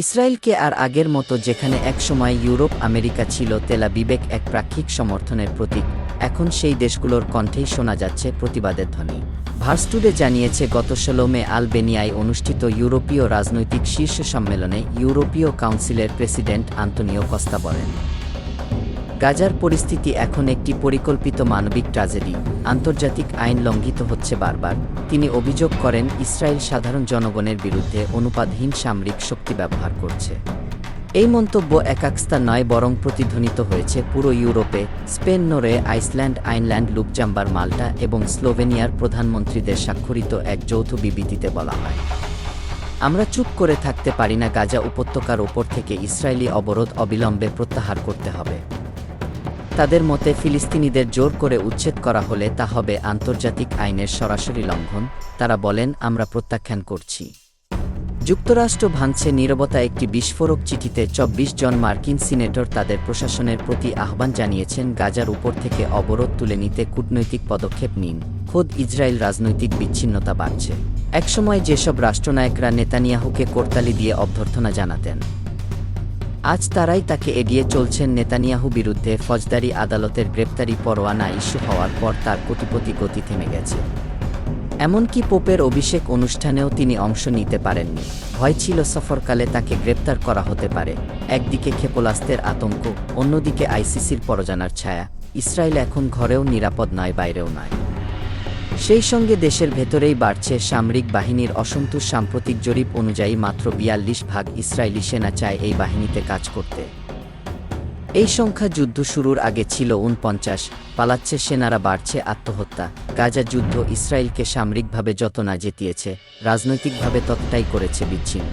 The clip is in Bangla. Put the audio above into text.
ইসরায়েলকে আর আগের মতো যেখানে একসময় ইউরোপ, আমেরিকা ছিল, তেলা বিবেক এক প্রাক্ষিক সমর্থনের প্রতীক, এখন সেই দেশগুলোর কণ্ঠেই শোনা যাচ্ছে প্রতিবাদের ধ্বনি। ভার্স্টুডে জানিয়েছে, গত ষোলো মে আলবেনিয়ায় অনুষ্ঠিত ইউরোপীয় রাজনৈতিক শীর্ষ সম্মেলনে ইউরোপীয় কাউন্সিলের প্রেসিডেন্ট আন্তনিও কস্তা বলেন। গাজার পরিস্থিতি এখন একটি পরিকল্পিত মানবিক ট্র্যাজেডি আন্তর্জাতিক আইন লঙ্ঘিত হচ্ছে বারবার। তিনি অভিযোগ করেন, ইসরায়েল সাধারণ জনগণের বিরুদ্ধে অনুপাতহীন সামরিক শক্তি ব্যবহার করছে। এই মন্তব্য একাক্সতা নয়, বরং প্রতিধ্বনিত হয়েছে পুরো ইউরোপে। স্পেন নরে আইসল্যান্ড, আইনল্যান্ড লুকজাম্বার মাল্টা এবং স্লোভেনিয়ার প্রধানমন্ত্রীদের স্বাক্ষরিত এক যৌথ বিবৃতিতে বলা হয়। আমরা চুপ করে থাকতে পারি না, গাজা উপত্যকার ওপর থেকে ইসরায়েলি অবরোধ অবিলম্বে প্রত্যাহার করতে হবে। তাদের মতে ফিলিস্তিনিদের জোর করে উচ্ছেদ করা হলে তা হবে আন্তর্জাতিক আইনের সরাসরি লঙ্ঘন, তারা বলেন, আমরা প্রত্যাখ্যান করছি। যুক্তরাষ্ট্র ভাঙছে নীরবতা একটি বিস্ফোরক চিঠিতে চব্বিশ জন মার্কিন সিনেটর তাদের প্রশাসনের প্রতি আহ্বান জানিয়েছেন, গাজার উপর থেকে অবরোধ তুলে নিতে কূটনৈতিক পদক্ষেপ নিন। খোদ ইসরায়েল রাজনৈতিক বিচ্ছিন্নতা বাড়ছে। একসময় যেসব রাষ্ট্রনায়করা নেতানিয়াহুকে করতালি দিয়ে অভ্যর্থনা জানাতেন আজ তারাই তাকে এগিয়ে চলছেন নেতানিয়াহু বিরুদ্ধে ফজদারি আদালতের গ্রেপ্তারি পরোয়ানা ইস্যু হওয়ার পর তার কোটিপতি গতি থেমে গেছে। এমনকি পোপের অভিষেক অনুষ্ঠানেও তিনি অংশ নিতে পারেননি। ভয় ছিল সফরকালে তাকে গ্রেপ্তার করা হতে পারে। একদিকে ক্ষেপণাস্ত্রের আতঙ্ক, অন্যদিকে আইসিসির পরজানার ছায়া। ইসরায়েল এখন ঘরেও নিরাপদ নয়, বাইরেও নয়। সেই সঙ্গে দেশের ভেতরেই বাড়ছে সামরিক বাহিনীর অসন্তোষ সাম্প্রতিক জরিপ অনুযায়ী মাত্র বিয়াল্লিশ ভাগ ইসরায়েলি সেনা চায় এই বাহিনীতে কাজ করতে। এই সংখ্যা যুদ্ধ শুরুর আগে ছিল উনপঞ্চাশ পালাচ্ছে সেনারা বাড়ছে আত্মহত্যা। গাজা যুদ্ধ ইসরায়েলকে সামরিকভাবে যত না জেতিয়েছে, রাজনৈতিকভাবে ততটাই করেছে বিচ্ছিন্ন।